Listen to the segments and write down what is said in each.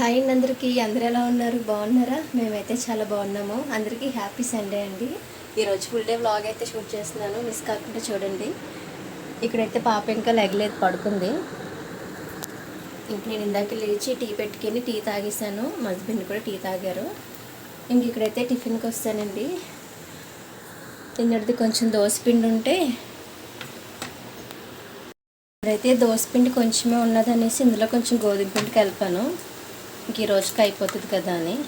Hi అండి అందరికీ. అందరు ఎలా ఉన్నారు? బాగున్నారా? మేమైతే చాలా బాగున్నాము. అందరికీ హ్యాపీ సండే అండి. ఈరోజు ఫుల్ డే వ్లాగ్ అయితే షూట్ చేస్తున్నాను. మిస్ కాకుండా చూడండి. ఇక్కడైతే పాప ఇంకా లెగలేదు పడుకుంది. ఇంక నేను ఇందాక లేచి టీ పెట్టుకుని టీ తాగేసాను మా హస్బెండ్ కూడా టీ తాగారు. ఇంక ఇక్కడైతే టిఫిన్కి వస్తానండి. తిన్నది కొంచెం దోశపిండి ఉంటే. ఇక్కడైతే దోశపిండి కొంచెమే ఉన్నదనేసి ఇందులో కొంచెం గోధుమ పిండి కలిపాను. ఇంక ఈ రోజుకి అయిపోతుంది కదా అని.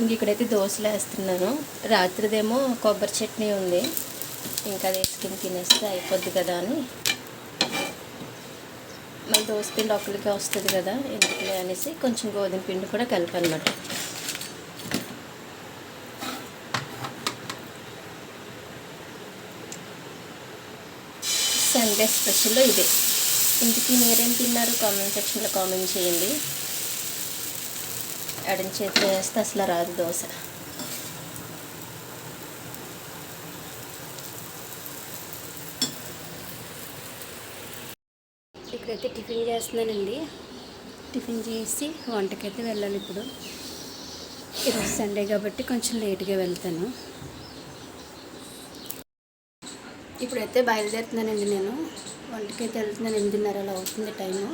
ఇంక ఇక్కడైతే దోశలు వేస్తున్నాను. రాత్రిదేమో కొబ్బరి చట్నీ ఉంది. ఇంకా అది వేసుకుని తినేస్తే అయిపోద్ది కదా అని. మళ్ళీ దోశ పిండి ఒకరికి వస్తుంది కదా ఎందుకులే అనేసి కొంచెం గోధుమ పిండి కూడా కలిపనమాట. సండే స్పెషల్ ఇదే. ఇంటికి మీరేం తిన్నారు? కామెంట్ సెక్షన్లో కామెంట్ చేయండి. ఎడం చేతిలో వేస్తే అసలు రాదు దోశ. ఇక్కడైతే టిఫిన్ చేస్తున్నానండి. టిఫిన్ చేసి వంటకైతే వెళ్ళాలి ఇప్పుడు. ఈరోజు సండే కాబట్టి కొంచెం లేట్గా వెళ్తాను. ఇప్పుడైతే బయలుదేరుతున్నానండి నేను. వంటకైతే వెళ్తున్నాను ఎనిమిదిన్నర అలా అవుతుంది టైము.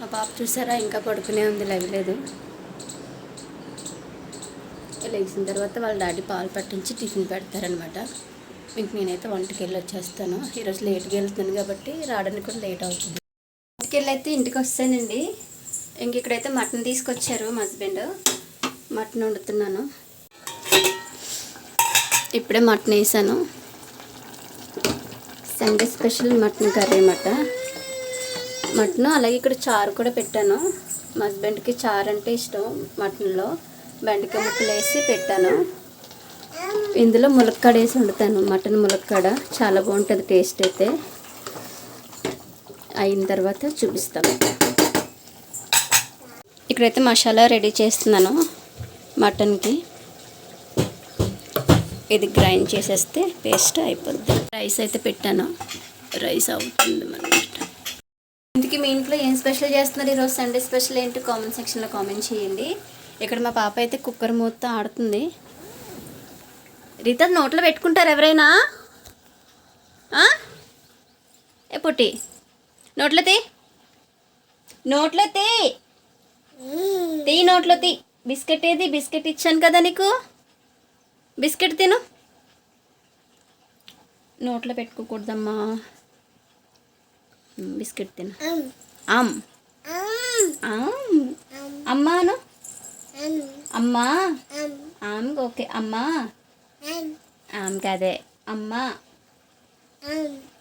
మా పాప చూసారా? ఇంకా పడుకునే ఉంది లేవలేదు. లేచిన తర్వాత వాళ్ళ డాడీ పాలు పట్టించి టిఫిన్ పెడతారనమాట మీకు నేనైతే వంటకి వెళ్ళి వచ్చేస్తాను. ఈరోజు లేట్గా వెళ్తున్నాను కాబట్టి రావడానికి కూడా లేట్ అవుతుంది. వంటకెళ్ళి అయితే ఇంటికి వస్తానండి. ఇంక ఇక్కడైతే మటన్ తీసుకొచ్చారు మా హస్బెండ్. మటన్ వండుతున్నాను. ఇప్పుడే మటన్ వేసాను. సండే స్పెషల్ మటన్ కర్రీ అన్నమాట. మటన్ అలాగే ఇక్కడ చారు కూడా పెట్టాను. మా హస్బెండ్కి చారు అంటే ఇష్టం మటన్లో. బెండకాయ ముక్కలు వేసి పెట్టాను. ఇందులో ములక్కాడ వేసి వండుతాను మటన్ ములక్కాడ. చాలా బాగుంటుంది టేస్ట్ అయితే. అయిన తర్వాత చూపిస్తాను ఇక్కడైతే మసాలా రెడీ చేస్తున్నాను మటన్కి. ఇది గ్రైండ్ చేసేస్తే పేస్ట్ అయిపోద్ది. రైస్ అయితే పెట్టాను. రైస్ అవుతుంది అనమాట ఇంటికి మీ ఇంట్లో ఏం స్పెషల్ చేస్తున్నారు ఈరోజు? సండే స్పెషల్ ఏంటి? కామెంట్ సెక్షన్లో కామెంట్ చేయండి. ఇక్కడ మా పాప అయితే కుక్కర్ మూత ఆడుతుంది. రీత నోట్లో పెట్టుకుంటారు ఎవరైనా? ఏ పుట్టి? నోట్లో తీ. నోట్లో తీ. తీ నోట్లో తీ. బిస్కెట్ ఏది? బిస్కెట్ ఇచ్చాను కదా నీకు. బిస్కెట్ తిను. నోట్లో పెట్టుకోకూడదమ్మా. బిస్కెట్ తిను. అమ్మాను. అమ్మా? ఆమ్ ఓకే. అమ్మా? ఆమ్ కదే అమ్మా?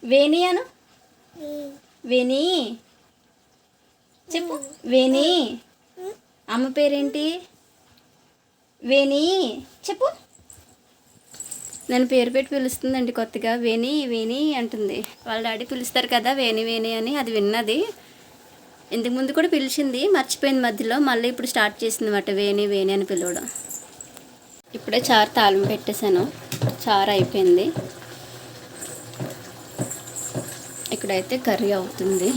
వేణి అను? వేణి? చెప్పు. వేణి? అమ్మ పేరేంటి? వేణి? చెప్పు. నన్ను పేరు పెట్టి పిలుస్తుందండి కొత్తగా. వేణి వేణి అంటుంది. వాళ్ళ డాడీ పిలుస్తారు కదా వేణి వేణి అని. అది విన్నది. ఇంతకు ముందు కూడా పిలిచింది మర్చిపోయింది మధ్యలో మళ్ళీ ఇప్పుడు స్టార్ట్ చేసింది అన్నమాట వేణి వేణి అని పిలవడం. ఇప్పుడే చారు తాళం పెట్టేశాను చారు అయిపోయింది. ఇక్కడైతే కర్రీ అవుతుంది.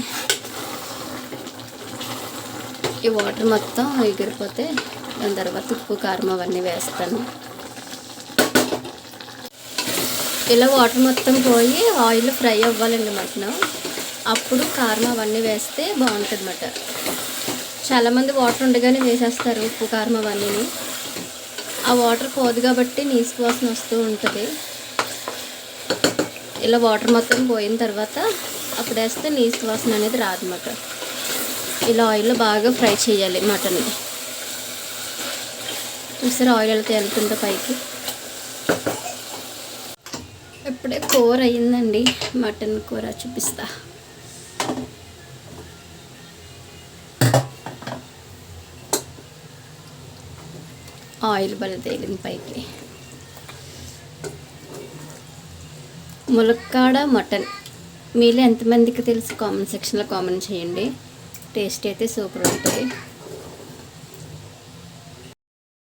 ఈ వాటర్ మొత్తం ఎగిరిపోతే దాని తర్వాత ఉప్పు కారం అవన్నీ వేస్తాను. ఇలా వాటర్ మొత్తం పోయి ఆయిల్ ఫ్రై అవ్వాలండి మటన్ అప్పుడు కారం అవన్నీ వేస్తే బాగుంటుంది అన్నమాట చాలామంది వాటర్ ఉండగానే వేసేస్తారు ఉప్పు కారం అవన్నీ ఆ వాటర్ పోదు కాబట్టి నీసు వాసన వస్తూ ఉంటుంది. ఇలా వాటర్ మొత్తం పోయిన తర్వాత అప్పుడు వేస్తే నీసు వాసన అనేది రాదన్నమాట. ఇలా ఆయిల్లో బాగా ఫ్రై చేయాలి మటన్. చూసారు ఆయిల్ వెళ్తే వెళ్తుంటే పైకి? ఇప్పుడే కూర అయ్యిందండి మటన్ కూర చూపిస్తా. ఆయిల్ బల తేలింది పైకి. ములక్కాడ మటన్. మీలో ఎంతమందికి తెలుసు? కామెంట్ సెక్షన్లో కామెంట్ చేయండి. టేస్ట్ అయితే సూపర్ ఉంటుంది.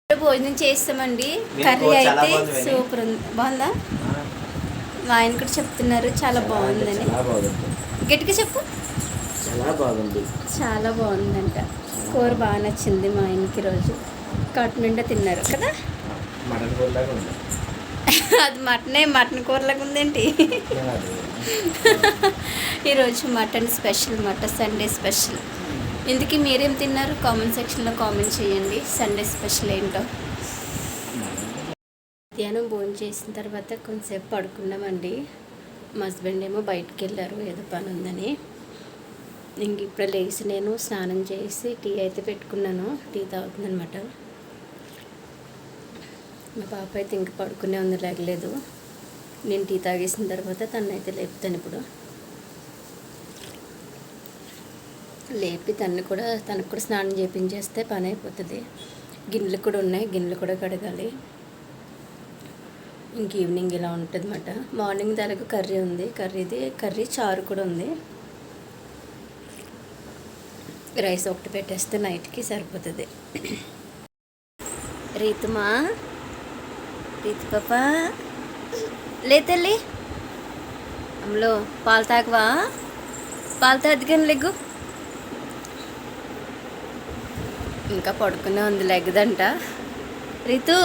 భోజనం చేస్తామండి. కర్రీ అయితే. సూపర్ ఉంది. బాగుందా? మా ఆయన కూడా చెప్తున్నారు. చాలా బాగుందని. గట్టిగా చెప్పు. చాలా బాగుంది. చాలా బాగుందంట. కూర బాగా నచ్చింది మా ఆయనకి రోజు కట్టు నిండా తిన్నారు కదా? అది మటనే మటన్ కూరలాగా ఉందేంటి. ఈరోజు mutton special mutton Sunday special. ఇందుకు మీరేం తిన్నారు? కామెంట్ సెక్షన్లో కామెంట్ చేయండి. సండే స్పెషల్ ఏంటో. మధ్యాహ్నం భోజనం చేసిన తర్వాత కొంతసేపు పడుకున్నామండి. మా హస్బెండ్ ఏమో బయటికి వెళ్ళారు ఏదో పని ఉందని. ఇంక ఇప్పుడు లేచి నేను స్నానం చేసి టీ అయితే పెట్టుకున్నాను. టీ తాగుతుందనమాట మా పాప అయితే ఇంక పడుకునే ఉంది లేగలేదు. నేను టీ తాగేసిన తర్వాత తను అయితే లేపుతాను ఇప్పుడు. లేపి తను కూడా తనకు కూడా స్నానం చేపించేస్తే పని అయిపోతుంది గిన్నెలు కూడా ఉన్నాయి గిన్నెలు కూడా కడగాలి. ఇంక ఈవినింగ్ ఇలా ఉంటుంది అన్నమాట మార్నింగ్ దానికి కర్రీ ఉంది. కర్రీది కర్రీ చారు కూడా ఉంది. రైస్ ఒకటి పెట్టేస్తే నైట్కి సరిపోతుంది. రీతుమా ప్రీతి పాప లే తల్లి అమ్మలో పాలు తాగవా పాలు తాగిన లెగ్గు ఇంకా పడుకునే ఉంది లెగ్గదంట రీతు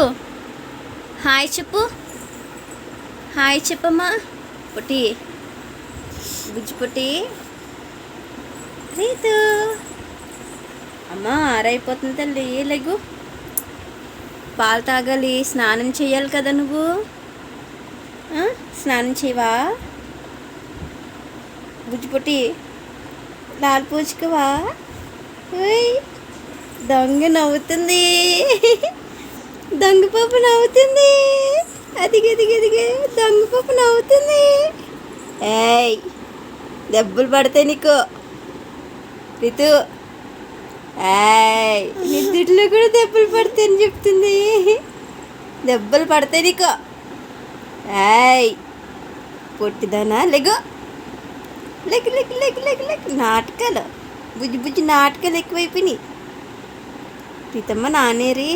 హాయ్ చెప్పు హాయ్ చెప్పమ్మా పుట్టి బుజ్జి పుట్టి రీతు అమ్మా ఆరైపోతుంది తల్లి లెగ్గు పాలు తాగాలి. స్నానం చేయాలి కదా నువ్వు? స్నానం చేయవా? బుజ్జి పుట్టి లాల్ పూచుకోవా? దొంగ నవ్వుతుంది. దొంగ పాప నవ్వుతుంది. అదిగి అదిగి అదిగే దొంగ పాప నవ్వుతుంది. ఏయ్ దెబ్బలు పడతాయి నీకు. రితు నీ దుడ్లో కూడా దెబ్బలు పడతాయని చెప్తుంది. దెబ్బలు పడతాయి నీకు. ఏయ్ పొట్టిదానా? లెగు. లెగ్ లెగ్ లెగ్ లెగ్ లెగ్. నాటకాలు. బుజ్జి బుజ్జి నాటకాలు ఎక్కువైపోయినాయి. ప్రీతమ్మ నానేరి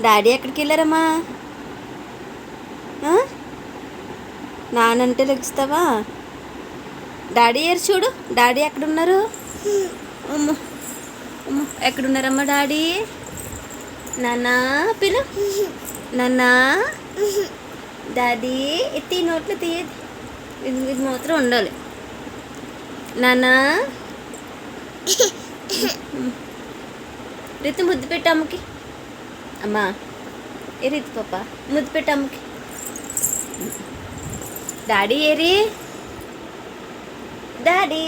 డాడీ ఎక్కడికి వెళ్ళారమ్మా? నానంటే లెగుస్తావా? డాడీ ఏరు చూడు. డాడీ ఎక్కడున్నారు? అమ్మ అమ్మ ఎక్కడున్నారమ్మా డాడీ? నానా పిలు. నానా డాడీ ఎత్తి నోట్లు తీయదు ఇది ఇది మాత్రం ఉండాలి. నానా రీతి ముద్దు పెట్టు అమ్మకి. అమ్మా ఏ రీతి పాప? ముద్దు పెట్టు అమ్మకి. డాడీ ఏరి డాడీ.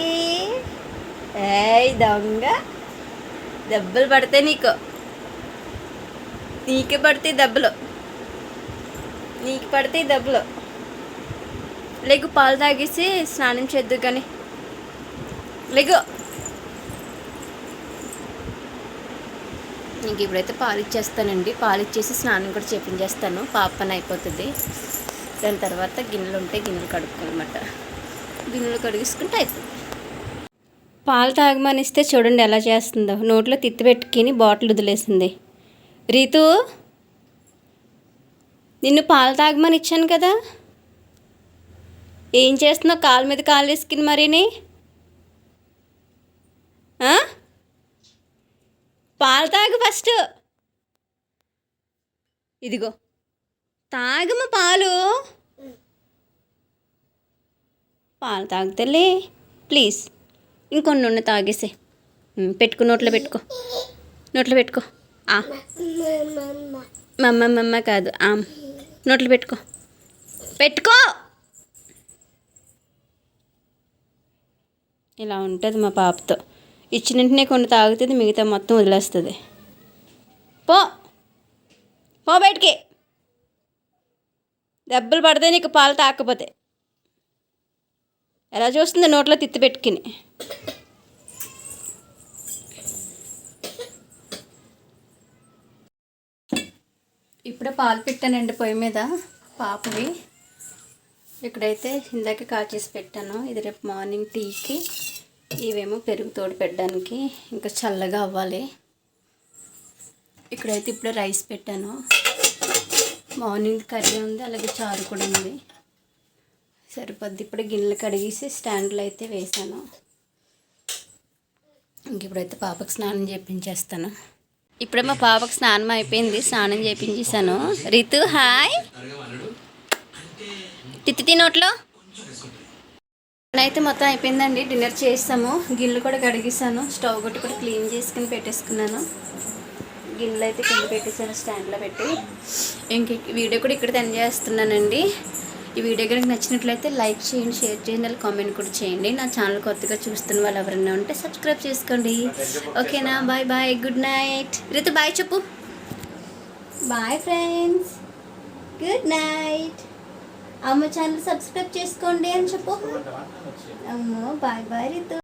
ఏయ్ దొంగ. దెబ్బలు పడితే నీకు. నీకే పడితే దెబ్బలు. నీకు పడితే దెబ్బలు. లేకు పాలు తాగేసి స్నానం చేద్దు కానీ లేకు నీకు ఇప్పుడైతే పాలు ఇచ్చేస్తానండి. పాలు ఇచ్చేసి స్నానం కూడా చేపించేస్తాను. పాప పని అయిపోతుంది. దాని తర్వాత గిన్నెలు ఉంటే గిన్నెలు కడుక్కోనమాట గిన్నెలు కడిగేసుకుంటే అయిపోతుంది. పాలు తాగమనిస్తే చూడండి ఎలా చేస్తుందో. నోట్లో తిత్తి పెట్టుకుని బాటిల్ వదిలేసింది. రీతు నిన్ను పాలు తాగమని ఇచ్చాను కదా. ఏం చేస్తున్నావు? కాలు మీద కాలు వేసుకుని మరిని? పాలు తాగు ఫస్ట్. ఇదిగో. తాగమ్మ పాలు. పాలు తాగుతలే. ప్లీజ్. ఇంకొన్ని ఉన్న తాగేసే. పెట్టుకో నోట్లో పెట్టుకో. నోట్లో పెట్టుకో. ఆ. మమ్మ మమ్మ కాదు ఆ. నోట్లో పెట్టుకో. పెట్టుకో! ఇలా ఉంటుంది మా పాపతో. ఇచ్చిన వెంటనే కొన్ని తాగుతుంది మిగతా మొత్తం వదిలేస్తుంది. పో. పో బయటికి. దెబ్బలు పడితే నీకు పాలు తాకపోతే. ఎలా చూస్తుంది నోట్లో తిత్తి పెట్టుకుని. ఇప్పుడే పాలు పెట్టానండి పొయ్యి మీద పాపవి ఇక్కడైతే ఇందాక కాచేసి పెట్టాను. ఇది రేపు మార్నింగ్ టీకి. ఇవేమో పెరుగు తోడు పెట్టడానికి ఇంకా చల్లగా అవ్వాలి. ఇక్కడైతే ఇప్పుడే రైస్ పెట్టాను. మార్నింగ్ కర్రీ ఉంది అలాగే చారు కూడా ఉంది. సరిపోద్ది. ఇప్పుడు గిన్నెలు కడిగేసి స్టాండ్లో అయితే వేసాను. ఇంక ఇప్పుడైతే పాపకు స్నానం చేయించేస్తాను ఇప్పుడే మా పాపకు స్నానం అయిపోయింది. స్నానం చేయించేసాను రితు హాయ్. తిత్తి నోట్లో. అయితే మొత్తం అయిపోయిందండి. డిన్నర్ చేస్తాము గిన్నెలు కూడా కడిగేసాను స్టవ్ కొట్టి కూడా క్లీన్ చేసుకుని పెట్టేసుకున్నాను. గిన్నెలు అయితే కింద పెట్టేసాను స్టాండ్లో పెట్టి. ఇంక వీడియో కూడా ఇక్కడ ఎండ్ చేస్తున్నానండి. ఈ వీడియో కనుక నచ్చినట్లయితే లైక్ చేయండి షేర్ చేయండి అలాగే కామెంట్ కూడా చేయండి. నా ఛానల్ కొత్తగా చూస్తున్న వాళ్ళు ఎవరైనా ఉంటే సబ్స్క్రైబ్ చేసుకోండి. ఓకేనా? Bye bye. Good night Ritu bye చెప్పు. Bye friends. గుడ్ నైట్ అమ్మ ఛానల్ సబ్స్క్రైబ్ చేసుకోండి అని చెప్పు. అమ్మో బాయ్ బాయ్ రితు.